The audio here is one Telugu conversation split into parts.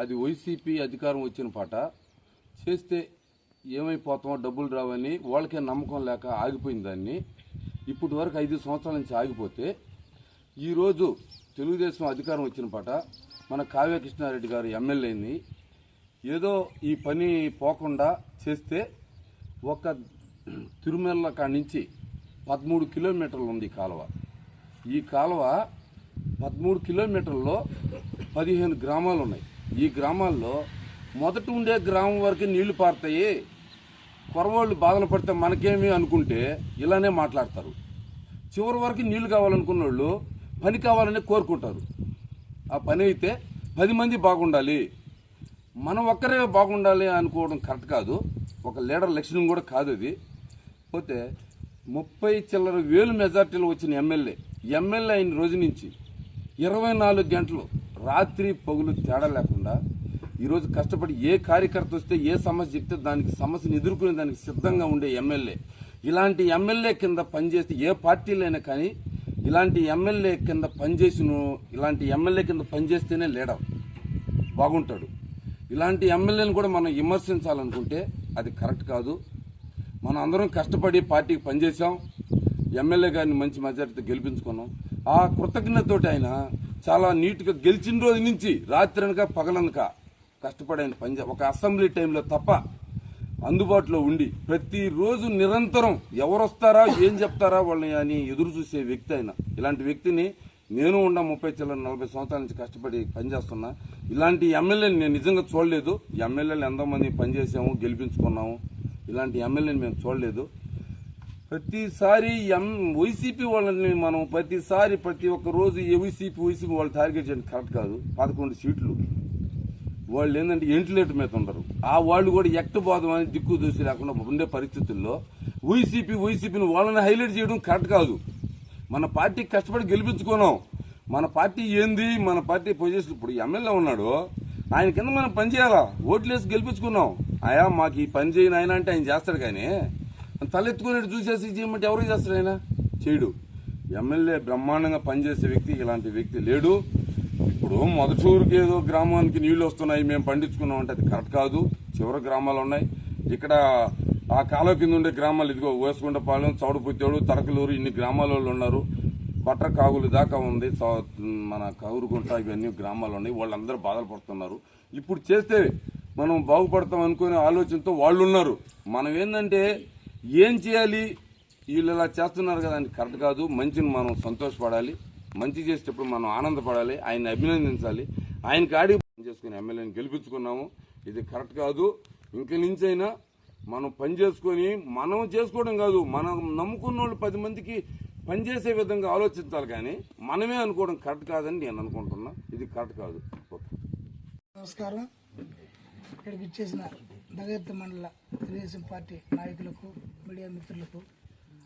అది వైసీపీ అధికారం వచ్చిన పాట. చేస్తే ఏమైపోతామో డబ్బులు రావని వాళ్ళకే నమ్మకం లేక ఆగిపోయిన దాన్ని. ఇప్పటి వరకు ఐదు సంవత్సరాల నుంచి ఆగిపోతే ఈరోజు తెలుగుదేశం అధికారం వచ్చిన పాట. మన కావ్య కృష్ణారెడ్డి గారు ఎమ్మెల్యేని ఏదో ఈ పని పోకుండా చేస్తే ఒక తిరుమల కాడి నుంచి పదమూడు కిలోమీటర్లు ఉంది ఈ కాలువ. ఈ కాలువ పదమూడు కిలోమీటర్లో పదిహేను గ్రామాలు ఉన్నాయి. ఈ గ్రామాల్లో మొదట ఉండే గ్రామం వరకు నీళ్ళు పారుతాయి. కొరవాళ్ళు బాధలు పడితే మనకేమి అనుకుంటే ఇలానే మాట్లాడతారు. చివరి వరకు నీళ్ళు కావాలనుకున్న వాళ్ళు పని కావాలని కోరుకుంటారు. ఆ పని అయితే పది మంది బాగుండాలి. మనం ఒక్కరే బాగుండాలి అనుకోవడం కరెక్ట్ కాదు. ఒక లీడర్ లక్షణం కూడా కాదు అది. పోతే ముప్పై చిల్లర వేలు మెజార్టీలు వచ్చిన ఎమ్మెల్యే ఎమ్మెల్యే అయిన రోజు నుంచి ఇరవై నాలుగు గంటలు రాత్రి పగులు తేడా లేకుండా ఈరోజు కష్టపడి ఏ కార్యకర్త వస్తే ఏ సమస్య చెప్తే దానికి సమస్యను ఎదుర్కొనే దానికి సిద్ధంగా ఉండే ఎమ్మెల్యే. ఇలాంటి ఎమ్మెల్యే కింద పనిచేస్తే ఏ పార్టీలైనా కానీ ఇలాంటి ఎమ్మెల్యే కింద పనిచేసిన ఇలాంటి ఎమ్మెల్యే కింద పనిచేస్తేనే లీడర్ బాగుంటాడు. ఇలాంటి ఎమ్మెల్యేని కూడా మనం విమర్శించాలనుకుంటే అది కరెక్ట్ కాదు. మనం అందరం కష్టపడి పార్టీకి పనిచేసాం ఎమ్మెల్యే గారిని మంచి మెజారిటీతో గెలిపించుకున్నాం. ఆ కృతజ్ఞతతోటి ఆయన చాలా నీట్గా గెలిచిన రోజు నుంచి రాత్రనక పగలనక కష్టపడైన ఆయన పనిచే ఒక అసెంబ్లీ టైంలో తప్ప అందుబాటులో ఉండి ప్రతిరోజు నిరంతరం ఎవరు వస్తారా ఏం చెప్తారా వాళ్ళని అని ఎదురు చూసే వ్యక్తి ఆయన. ఇలాంటి వ్యక్తిని నేను ఉన్న ముప్పై చిల్లర నలభై సంవత్సరాల నుంచి కష్టపడి పనిచేస్తున్నా ఇలాంటి ఎమ్మెల్యేని నేను నిజంగా చూడలేదు. ఎమ్మెల్యేలు ఎంతోమంది పనిచేసాము గెలిపించుకున్నాము. ఇలాంటి ఎమ్మెల్యేని మేము చూడలేదు. ప్రతిసారి ఎం వైసీపీ వాళ్ళని మనం ప్రతిసారి ప్రతి ఒక్క రోజు ఏ వైసీపీ వైసీపీ వాళ్ళు టార్గెట్ చేయడం కరెక్ట్ కాదు. పదకొండు సీట్లు. వాళ్ళు ఏంటంటే ఎంటిలేటర్ మీద ఉండరు. ఆ వాళ్ళు కూడా ఎక్కబోదాం అని దిక్కు దూసి లేకుండా ఉండే పరిస్థితుల్లో వైసీపీ వైసీపీని వాళ్ళని హైలైట్ చేయడం కరెక్ట్ కాదు. మన పార్టీ కష్టపడి గెలిపించుకున్నాం. మన పార్టీ ఏంది? మన పార్టీ పొజిషన్ ఇప్పుడు ఎమ్మెల్యే ఉన్నాడు. ఆయన కింద మనం పని చేయాలా వేసి గెలిపించుకున్నాం. ఆయా మాకు ఈ పని చేయని ఆయన అంటే ఆయన చేస్తాడు కానీ తలెత్తుకునేట్టు చూసేసి చేయమంటే ఎవరు చేస్తారు ఆయన? చేయడు. ఎమ్మెల్యే బ్రహ్మాండంగా పనిచేసే వ్యక్తి ఇలాంటి వ్యక్తి లేడు. ఇప్పుడు మొదటి ఊరికి ఏదో గ్రామానికి నీళ్ళు వస్తున్నాయి మేము పండించుకున్నాం అంటే అది కరెక్ట్ కాదు. చివరి గ్రామాలు ఉన్నాయి. ఇక్కడ ఆ కాలువ కింద ఉండే గ్రామాలు ఇదిగో వేసుకుంటపాలెం చౌడపుత్తేడు తడకలూరు ఇన్ని గ్రామాల వాళ్ళు ఉన్నారు. బట్ర కాగులు దాకా ఉంది. మన కౌరుగుంట ఇవన్నీ గ్రామాలు ఉన్నాయి. వాళ్ళందరూ బాధలు పడుతున్నారు. ఇప్పుడు చేస్తే మనం బాగుపడతాం అనుకునే ఆలోచనతో వాళ్ళు ఉన్నారు. మనం ఏంటంటే ఏం చేయాలి? వీళ్ళు ఇలా చేస్తున్నారు కదా అని కరెక్ట్ కాదు. మంచిని మనం సంతోషపడాలి. మంచి చేసేటప్పుడు మనం ఆనందపడాలి. ఆయన అభినందించాలి. ఆయన కాడి చేసుకుని ఎమ్మెల్యేని గెలిపించుకున్నాము. ఇది కరెక్ట్ కాదు. ఇంక నుంచైనా మనం పని చేసుకొని మనం చేసుకోవడం కాదు. మనం నమ్ముకున్న వాళ్ళు పది మందికి పనిచేసే విధంగా ఆలోచించాలి కానీ మనమే అనుకోవడం కరెక్ట్ కాదని నేను అనుకుంటున్నా. ఇది కరెక్ట్ కాదు. నమస్కారం. ఇక్కడికి ఇచ్చేసిన దగెత్తి మండల తెలుగుదేశం పార్టీ నాయకులకు మీడియా మిత్రులకు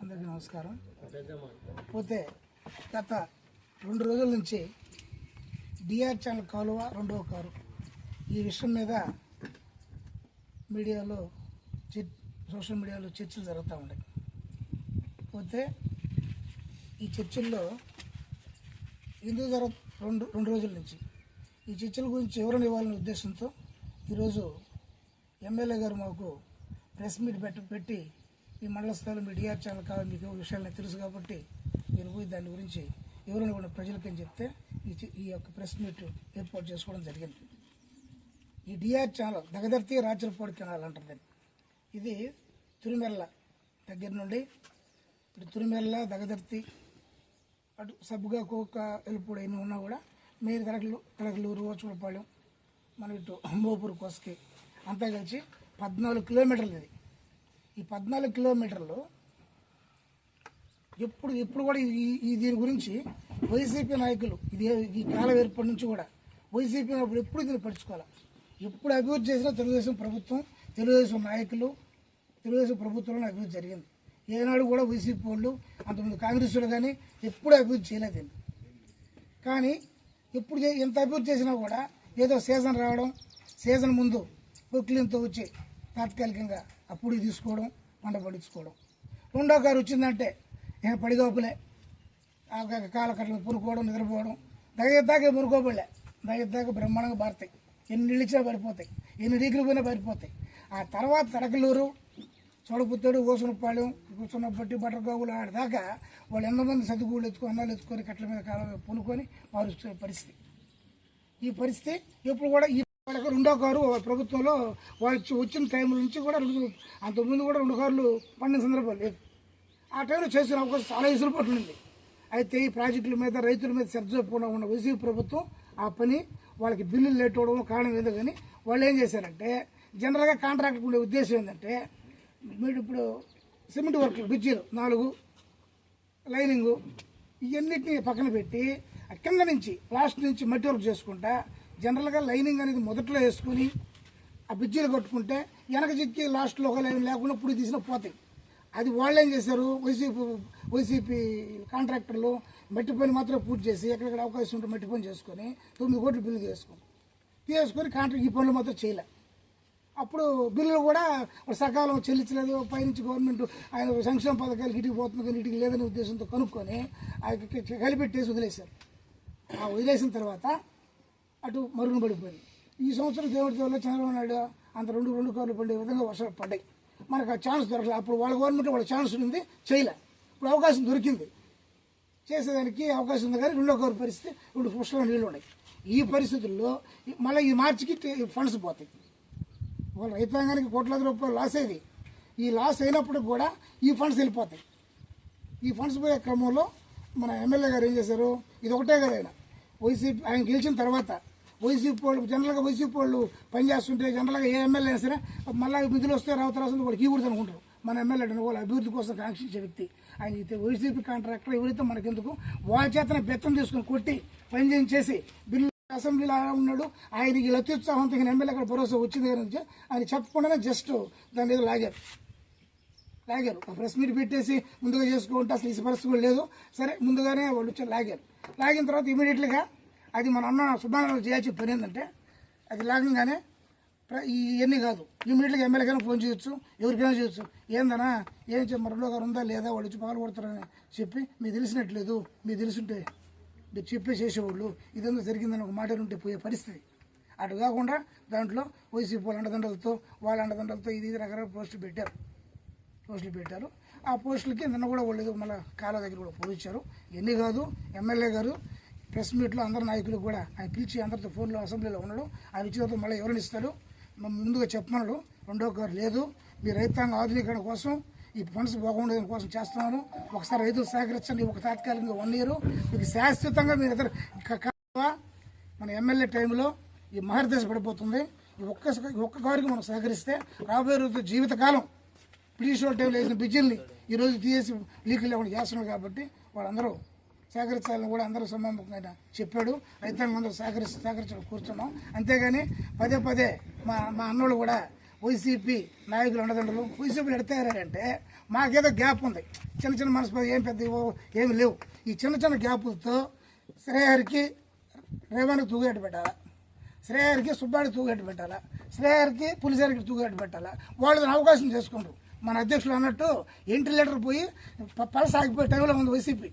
అందరికీ నమస్కారం. పోతే గత రెండు రోజుల నుంచి డిఆర్ ఛానల్ కాలువ రెండవ కారు. ఈ విషయం మీద మీడియాలో సోషల్ మీడియాలో చర్చలు జరుగుతూ ఉన్నాయి. పోతే ఈ చర్చల్లో ఎందుకు జరగ రెండు రెండు రోజుల నుంచి. ఈ చర్చల గురించి వివరణ ఇవ్వాలనే ఉద్దేశంతో ఈరోజు ఎమ్మెల్యే గారు మాకు ప్రెస్ మీట్ పెట్టి పెట్టి ఈ మండల స్థాయిలో మీ డిఆర్ ఛానల్ కావాలి మీకు విషయాలు తెలుసు కాబట్టి మీరు పోయి దాని గురించి ఎవరైనా కూడా ప్రజలకి అని చెప్తే ఈ ఈ యొక్క ప్రెస్ మీట్ ఏర్పాటు చేసుకోవడం జరిగింది. ఈ DR channel Dagadarthi Rachalapadu canal అంటారు ఇది తిరుమెల్ల దగ్గర నుండి ఇప్పుడు తిరుమెల్ల దగదర్తి అటు సబ్బుగా కోక ఎలుపుడు అయినా ఉన్నా కూడా మీరు తడకలు తడకలూరు ఓచులపాలెం మన ఇటు అంబోపూర్ కోసకి అంతా కలిసి పద్నాలుగు కిలోమీటర్లు ఇది. ఈ పద్నాలుగు కిలోమీటర్లు ఎప్పుడు ఎప్పుడు కూడా ఈ దీని గురించి వైసీపీ నాయకులు ఇది ఈ కాలం ఏర్పడి నుంచి కూడా వైసీపీ అప్పుడు ఎప్పుడు దీన్ని పట్టించుకోవాలి? ఎప్పుడు అభివృద్ధి చేసినా తెలుగుదేశం ప్రభుత్వం తెలుగుదేశం నాయకులు తెలుగుదేశం ప్రభుత్వంలో అభివృద్ధి జరిగింది. ఏనాడు కూడా వైసీపీ వాళ్ళు అంతకుముందు కాంగ్రెస్ కానీ ఎప్పుడు అభివృద్ధి చేయలేదు కానీ ఎప్పుడు ఎంత అభివృద్ధి చేసినా కూడా ఏదో సీజన్ రావడం సీజన్ ముందు పొక్కిలింతో వచ్చి తాత్కాలికంగా అప్పుడు తీసుకోవడం పంట పండించుకోవడం. రెండో కారు వచ్చిందంటే నేను పడిదోపులే ఆ కాల కట్టలు పురుకోవడం నిద్రపోవడం. దగదాకా మురుకోబడలే దగదాకా బ్రహ్మాండంగా పారుతాయి ఎన్ని నిలిచినా పడిపోతాయి. ఎన్ని రీకులు పోయినా పడిపోతాయి. ఆ తర్వాత తడకలూరు చోడపుత్తోడు ఓసునపాలెం కూర్చున్న బట్టి బట్టరగోగులు ఆడదాకా వాళ్ళు ఎంతమంది సదుగుళ్ళు ఎత్తుకొని అన్నాలు ఎత్తుకొని కట్ల మీద కాలం పూనుకొని వారు పరిస్థితి. ఈ పరిస్థితి ఇప్పుడు కూడా ఈ వాళ్ళకి రెండో కారు ప్రభుత్వంలో వాళ్ళు వచ్చిన టైం నుంచి కూడా రెండు అంతకుముందు కూడా రెండు కార్లు పండిన సందర్భం లేదు. ఆ టైంలో చేసిన అవకాశం చాలా ఇసులుబాటు ఉంది అయితే ఈ ప్రాజెక్టుల మీద రైతుల మీద సర్దుకోకుండా ఉన్న వైసీపీ ప్రభుత్వం ఆ పని వాళ్ళకి బిల్లులు లేట్ అవడం కారణం ఏదో కానీ వాళ్ళు ఏం చేశారంటే జనరల్గా కాంట్రాక్ట్ ఉండే ఉద్దేశం ఏంటంటే మీరు ఇప్పుడు సిమెంట్ వర్క్లు బ్రిడ్జీలు నాలుగు లైనింగు ఇవన్నిటిని పక్కన పెట్టి ఆ కింద నుంచి లాస్ట్ నుంచి మట్టి వర్క్ చేసుకుంటా జనరల్గా లైనింగ్ అనేది మొదట్లో వేసుకుని ఆ బిజ్జీలు కట్టుకుంటే వెనక చిక్కి లాస్ట్లో ఒక లైన్ లేకుండా ఇప్పుడు తీసిన పోతాయి. అది వాళ్ళు ఏం చేశారు? వైసీపీ వైసీపీ కాంట్రాక్టర్లు మట్టి పని మాత్రం పూర్తి చేసి ఎక్కడెక్కడ అవకాశం ఉంటే మట్టి పని చేసుకొని తొమ్మిది కోట్లు బిల్లు చేసుకొని తీసుకొని కాంట్రాక్ట్ ఈ పనులు మాత్రం చేయలే. అప్పుడు బిల్లులు కూడా సకాలం చెల్లించలేదు. పైనుంచి గవర్నమెంట్ ఆయన సంక్షేమ పథకాలు ఇటుకు పోతుంది కానీ ఇటుకి లేదనే ఉద్దేశంతో కనుక్కొని ఆ కలిపెట్టేసి వదిలేశారు. ఆ వదిలేసిన తర్వాత అటు మరుగున పడిపోయింది. ఈ సంవత్సరం దేవుడి దేవుళ్ళు చంద్రబాబు నాయుడు అంత రెండు రెండు కార్లు పడే విధంగా వర్షాలు పడ్డాయి. మనకు ఆ ఛాన్స్ దొరకలేదు అప్పుడు వాళ్ళ గవర్నమెంట్ వాళ్ళ ఛాన్స్ ఉంది చేయలే. ఇప్పుడు అవకాశం దొరికింది. చేసేదానికి అవకాశం ఉంది కానీ రెండో కారు పరిస్థితి రెండు పుష్కల నీళ్ళు ఉన్నాయి. ఈ పరిస్థితుల్లో మళ్ళీ ఈ మార్చికి ఫండ్స్ పోతాయి. వాళ్ళ రైతాంగానికి కోట్లాది రూపాయలు లాస్ అయ్యేది ఈ లాస్ అయినప్పుడు కూడా ఈ ఫండ్స్ వెళ్ళిపోతాయి. ఈ ఫండ్స్ పోయే క్రమంలో మన ఎమ్మెల్యే గారు ఏం చేశారు? ఇది ఒకటే కదా ఆయన. వైసీపీ ఆయన గెలిచిన తర్వాత వైసీపీ వాళ్ళు జనరల్గా వైసీపీ వాళ్ళు పనిచేస్తుంటే జనరల్గా ఏ ఎమ్మెల్యే అయినా సరే మళ్ళీ నిధులు వస్తే రావత రాసింది వాళ్ళకి ఇవ్వడదు అనుకుంటారు. మన ఎమ్మెల్యే వాళ్ళు అభివృద్ధి కోసం కాంక్షించే వ్యక్తి. ఆయన వైసీపీ కాంట్రాక్టర్ ఎవరైతే మనకెందుకు వాళ్ళ చేతన బెత్తం తీసుకుని కొట్టి పని చేయించేసి బిల్లు అసెంబ్లీలో ఆయన ఉన్నాడు. ఆయనకి అత్యుత్సాహంతో ఈయన ఎమ్మెల్యే అక్కడ భరోసా వచ్చింది కనుక ఆయన చెప్పకుండానే జస్ట్ దాని మీద లాగారు. లాగారు. ఆ ప్రెస్ మీట్ పెట్టేసి ముందుగా చేసుకుంటే అసలు ఈ పరిస్థితి కూడా లేదు. సరే ముందుగానే వాళ్ళు వచ్చి లాగారు. లాగిన తర్వాత ఇమీడియట్గా అది మన అన్న సుబ్బారావు చేయాల్సిన పని ఏంటంటే అది లాగంగానే ప్ర- ఈ ఇవన్నీ కాదు. ఇమీడియట్గా ఎమ్మెల్యేకైనా ఫోన్ చేయొచ్చు ఎవరికైనా చేయొచ్చు. ఏందన్నా ఏం మరలో గారు ఉందా లేదా వాళ్ళు వచ్చి పాలు కొడతారని చెప్పి మీకు తెలిసినట్లేదు. మీకు తెలుసుంటే మీరు చెప్పే చేసేవాళ్ళు. ఇదంతా జరిగిందని ఒక మాట ఉంటే పోయే పరిస్థితి. అటు కాకుండా దాంట్లో వైసీపీ వాళ్ళ అండదండలతో వాళ్ళ అండదండలతో ఇది ఇది రకరకాల పోస్టులు పెట్టారు. పోస్టులు పెట్టారు. ఆ పోస్టులకి నిన్న కూడా వాళ్ళు మళ్ళీ కాలువ దగ్గర కూడా పోయించారు ఎన్ని కాదు ఎమ్మెల్యే గారు ప్రెస్ మీట్లో అందరు నాయకులు కూడా ఆయన పిలిచి అందరితో ఫోన్లో అసెంబ్లీలో ఉన్నాడు ఆయన ఇచ్చిన తర్వాత మళ్ళీ ఎవరిని ఇస్తారు? ముందుగా చెప్పమన్నాడు. రెండో గారు లేదు. మీ రైతాంగ ఆధునీకరణ కోసం ఈ ఫండ్స్ బాగుండేదాని కోసం చేస్తున్నాను. ఒకసారి రైతులు సహకరించండి. ఒక తాత్కాలికంగా వన్ ఇయర్. మీకు శాశ్వతంగా మీరు ఇద్దరు మన ఎమ్మెల్యే టైంలో ఈ మహర్దశ పడిపోతుంది. ఈ ఒక్క ఒక్క కారుకి మనం సహకరిస్తే రాబోయే రోజు జీవితకాలం బ్రిటిష్ వాళ్ళ టైంలో వేసిన బ్రిడ్జిల్ని ఈరోజు తీసేసి లీకులు లేకుండా చేస్తున్నారు కాబట్టి వాళ్ళందరూ సహకరించాలని కూడా అందరూ సమ్మముఖంగా చెప్పాడు. రైతాంగం అందరూ సహకరి సహకరించడం కూర్చున్నాం. అంతేగాని పదే పదే మా మా అన్నోళ్ళు కూడా వైసీపీ నాయకులు ఉండదండ్రులు వైసీపీలు ఎడతారంటే మాకేదో గ్యాప్ ఉంది. చిన్న చిన్న మనసు ఏం పెద్ద ఇవ్వవు, ఏమి లేవు. ఈ చిన్న చిన్న గ్యాపులతో శ్రేయర్కి రేవానికి తూగేట పెట్టాలా? శ్రేయర్కి సుబ్బాడికి తూగేట పెట్టాలా? శ్రేయర్కి పులిసేరికి తూగేట పెట్టాలా? వాళ్ళు అవకాశం చేసుకుంటారు. మన అధ్యక్షులు అన్నట్టు వెంటిలేటర్ పోయి పలసాగిపోయే టైంలో ఉంది వైసీపీ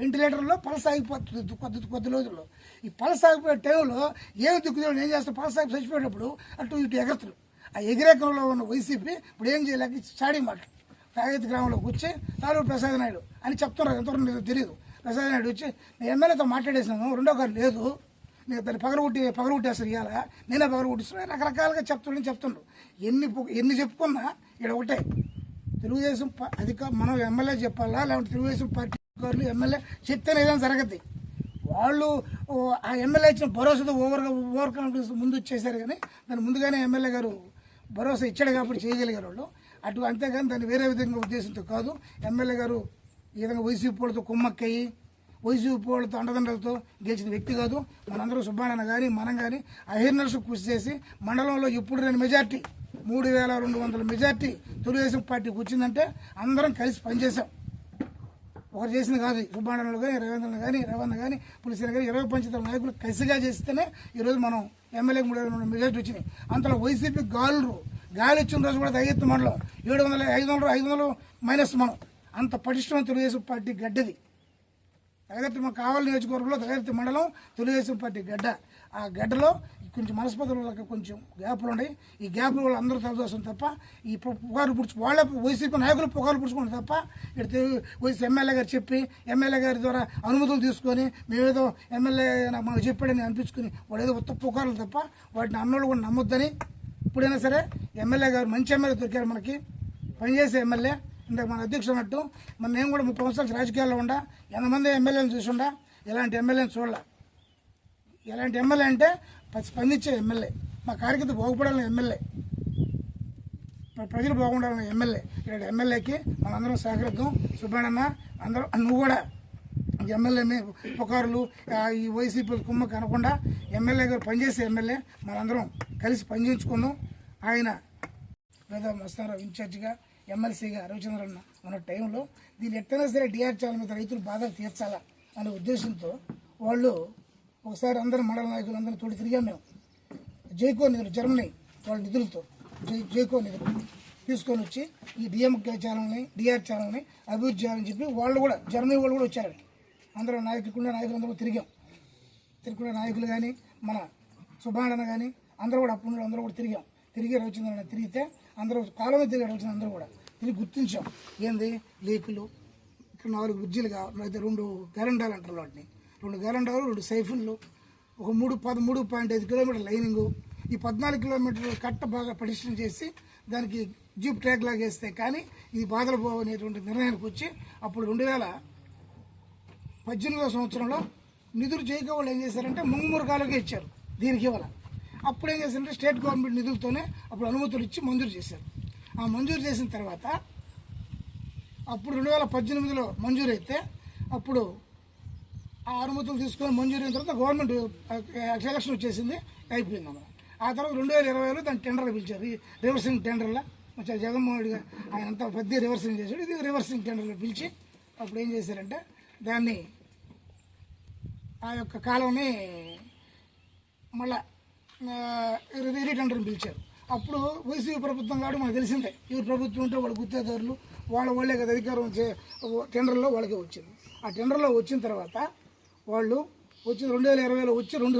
రెండు లీటర్లో పలస ఆగిపోతుంది కొద్ది కొద్ది రోజుల్లో. ఈ పలస ఆగిపోయే టైంలో ఏం దిక్కుదేవుడు ఏం చేస్తారు పలస ఆగి చచ్చిపోయేటప్పుడు అటు ఇటు ఎగరతులు ఆ ఎగిరేకంలో ఉన్న వైసీపీ ఇప్పుడు ఏం చేయలేక చాడీ మాట తాగేతి గ్రామంలోకి వచ్చి తాలూరు ప్రసాద్ నాయుడు అని చెప్తున్నారు. ఎంతవరకు తెలియదు ప్రసాద్ నాయుడు వచ్చి నేను ఎమ్మెల్యేతో మాట్లాడేసినాను రెండో గారు లేదు. నేను దాన్ని పగలగొట్టి పగలగొట్టేస్తారు ఇవాళ నేనే పగలగొట్టిస్తున్నా రకరకాలుగా చెప్తుండని చెప్తుండ్రు. ఎన్ని ఎన్ని చెప్పుకున్నా ఇక్కడ ఒకటే. తెలుగుదేశం అధిక మనం ఎమ్మెల్యే చెప్పాలా? లేకుంటే తెలుగుదేశం పార్టీ అధికారులు ఎమ్మెల్యే చెప్తేనే ఏదైనా జరగద్ది. వాళ్ళు ఆ ఎమ్మెల్యే ఇచ్చిన భరోసాతో ఓవర్గా ఓవర్ కాన్ఫిడెన్స్ ముందు వచ్చేసారు కానీ దాని ముందుగానే ఎమ్మెల్యే గారు భరోసా ఇచ్చాడు కాబట్టి చేయగలిగారు వాళ్ళు. అటు అంతేగాని దాన్ని వేరే విధంగా ఉద్దేశంతో కాదు ఎమ్మెల్యే గారు ఈ విధంగా వైసీపీ వాళ్ళతో కుమ్మక్కయ్యి వైసీపీ వాళ్ళతో అండదండలతో గెలిచిన వ్యక్తి కాదు. మనందరూ సుబ్బారాయణ కానీ మనం కానీ అహిర్నర్స్ కృషి చేసి మండలంలో ఇప్పుడు రెండు మెజార్టీ మూడు వేల రెండు వందల మెజార్టీ తెలుగుదేశం పార్టీకి వచ్చిందంటే అందరం కలిసి పనిచేసాం ఒకరు చేసిన కాదు. సుబ్బారాయణలు కానీ రవీంద్రను కానీ రవణ కానీ పులిసిన కానీ ఇరవై పంచాయతీల నాయకులు కలిసిగా చేస్తేనే ఈరోజు మనం ఎమ్మెల్యే మూడు వేల రెండు మెజార్టీ వచ్చినాయి. అంతలో వైసీపీ గాలు గాలి ఇచ్చిన రోజు కూడా దయ్యెత్తు మండలం. ఏడు వందల ఐదు వందలు ఐదు వందలు మైనస్ మనం. అంత పటిష్టమైన తెలుగుదేశం పార్టీ గడ్డది. దగదత్తి మాకు కావాలి నియోజకవర్గంలో దగదత్తి మండలం తెలుగుదేశం పార్టీ గడ్డ. ఆ గడ్డలో కొంచెం మనస్పతుల కొంచెం గ్యాప్లు ఉన్నాయి. ఈ గ్యాప్ల వల్ల అందరూ తలదోసం తప్ప ఈ పుకారు పుడుచు వాళ్ళ వైసీపీ నాయకులు పుకార్లు పుడుచుకుంటారు తప్ప ఇక్కడ వైసీ ఎమ్మెల్యే గారు చెప్పి ఎమ్మెల్యే గారి ద్వారా అనుమతులు తీసుకొని మేమేదో ఎమ్మెల్యే నాకు మాకు చెప్పాడని అనిపించుకుని వాడు ఏదో ఉత్త పుకార్లు తప్ప వాటిని అన్నోళ్ళు కూడా నమ్మొద్దని ఇప్పుడైనా సరే ఎమ్మెల్యే గారు మంచి ఎమ్మెల్యే దొరికారు మనకి. పనిచేసే ఎమ్మెల్యే ఇందాక మన అధ్యక్షుడు అన్నట్టు మన నేను కూడా ముప్పై సంవత్సరాలు రాజకీయాల్లో ఉండా ఎంతమంది ఎమ్మెల్యేలు చూసి ఉండా ఇలాంటి ఎమ్మెల్యేని చూడాల. ఎలాంటి ఎమ్మెల్యే అంటే స్పందించే ఎమ్మెల్యే మా కార్యకర్త బాగుపడాలని ఎమ్మెల్యే ప్రజలు బాగుండాలని ఎమ్మెల్యే. ఇక్కడ ఎమ్మెల్యేకి మనందరం సహకరిద్దాం. సుబ్బాడన్న అందరూ నువ్వు కూడా ఎమ్మెల్యే పుకారులు ఈ వైసీపీ కుమ్మ అనకుండా ఎమ్మెల్యే గారు పనిచేసే ఎమ్మెల్యే మనందరం కలిసి పనిచేయించుకుందాం. ఆయన పేద మస్తారావు ఇన్ఛార్జిగా ఎమ్మెల్సీగా రవిచంద్రన్న ఉన్న టైంలో దీన్ని ఎట్టైనా సరే డిఆర్చాల మీద రైతులు బాధలు తీర్చాలా అనే ఉద్దేశంతో వాళ్ళు ఒకసారి అందరి మండల నాయకులు అందరూ తోడి తిరిగాం మేము. జైకో నిధులు జర్మనీ వాళ్ళ నిధులతో జై జైకో నిధులు తీసుకొని వచ్చి ఈ డిఎంకే ఛానల్ని డిఆర్ ఛానల్ని అభివృద్ధి చేయాలని చెప్పి వాళ్ళు కూడా జర్మనీ వాళ్ళు కూడా వచ్చారు. అందరూ నాయకులు నాయకులు అందరూ తిరిగాం. తిరుగుకునే నాయకులు కానీ మన సుబ్బాడన కానీ అందరూ కూడా అప్పుడు అందరూ కూడా తిరిగాం. తిరిగి రవిచంద్రన తిరిగితే అందరూ కాలంలో తిరిగాడు రవిచంద్ర అందరూ కూడా. తిరిగి గుర్తించాం. ఏంది? లేకులు ఇక్కడ నాలుగు బ్రిడ్జిలు అయితే రెండు గ్యారండాలు అంటారు వాటిని. రెండు గ్యారండాలు రెండు సైఫుళ్ళు ఒక మూడు పదమూడు పాయింట్ ఐదు కిలోమీటర్ లైనింగు. ఈ పద్నాలుగు కిలోమీటర్లు కట్ట బాగా పటిష్టం చేసి దానికి జీప్ ట్రాక్ లాగా వేస్తే కానీ ఇది బాధలు పోవనేటువంటి నిర్ణయానికి వచ్చి అప్పుడు రెండు వేల పద్దెనిమిదవ సంవత్సరంలో నిధులు చేయక వాళ్ళు ఏం చేశారంటే ముంగుమురకాలకే ఇచ్చారు దీనికి ఇవ్వాల. అప్పుడు ఏం చేశారంటే స్టేట్ గవర్నమెంట్ నిధులతోనే అప్పుడు అనుమతులు ఇచ్చి మంజూరు చేశారు. ఆ మంజూరు చేసిన తర్వాత అప్పుడు రెండు వేల పద్దెనిమిదిలో మంజూరు అయితే అప్పుడు ఆ అనుమతులు తీసుకొని మంజూరు అయిన తర్వాత గవర్నమెంట్ సెలక్షన్ వచ్చేసింది అయిపోయింది అన్నమాట ఆ తర్వాత రెండు వేల ఇరవైలో దాన్ని టెండర్ పిలిచారు. ఈ రివర్సింగ్ టెండర్లో జగన్మోహన్ రెడ్డి ఆయన అంతా పెద్ద రివర్సింగ్ చేశాడు. ఇది రివర్సింగ్ టెండర్లో పిలిచి అప్పుడు ఏం చేశారంటే దాన్ని ఆ యొక్క కాలంని మళ్ళా రీటెండర్ని పిలిచారు. అప్పుడు వైసీపీ ప్రభుత్వం కాబట్టి మనకు తెలిసిందే. ఈ ప్రభుత్వం ఉంటే వాళ్ళ గుత్తేదారులు వాళ్ళ వాళ్ళే కదా అధికారం చే టెండర్లో వాళ్ళకే వచ్చింది. ఆ టెండర్లో వచ్చిన తర్వాత వాళ్ళు వచ్చి రెండు వేల ఇరవైలో వచ్చి రెండు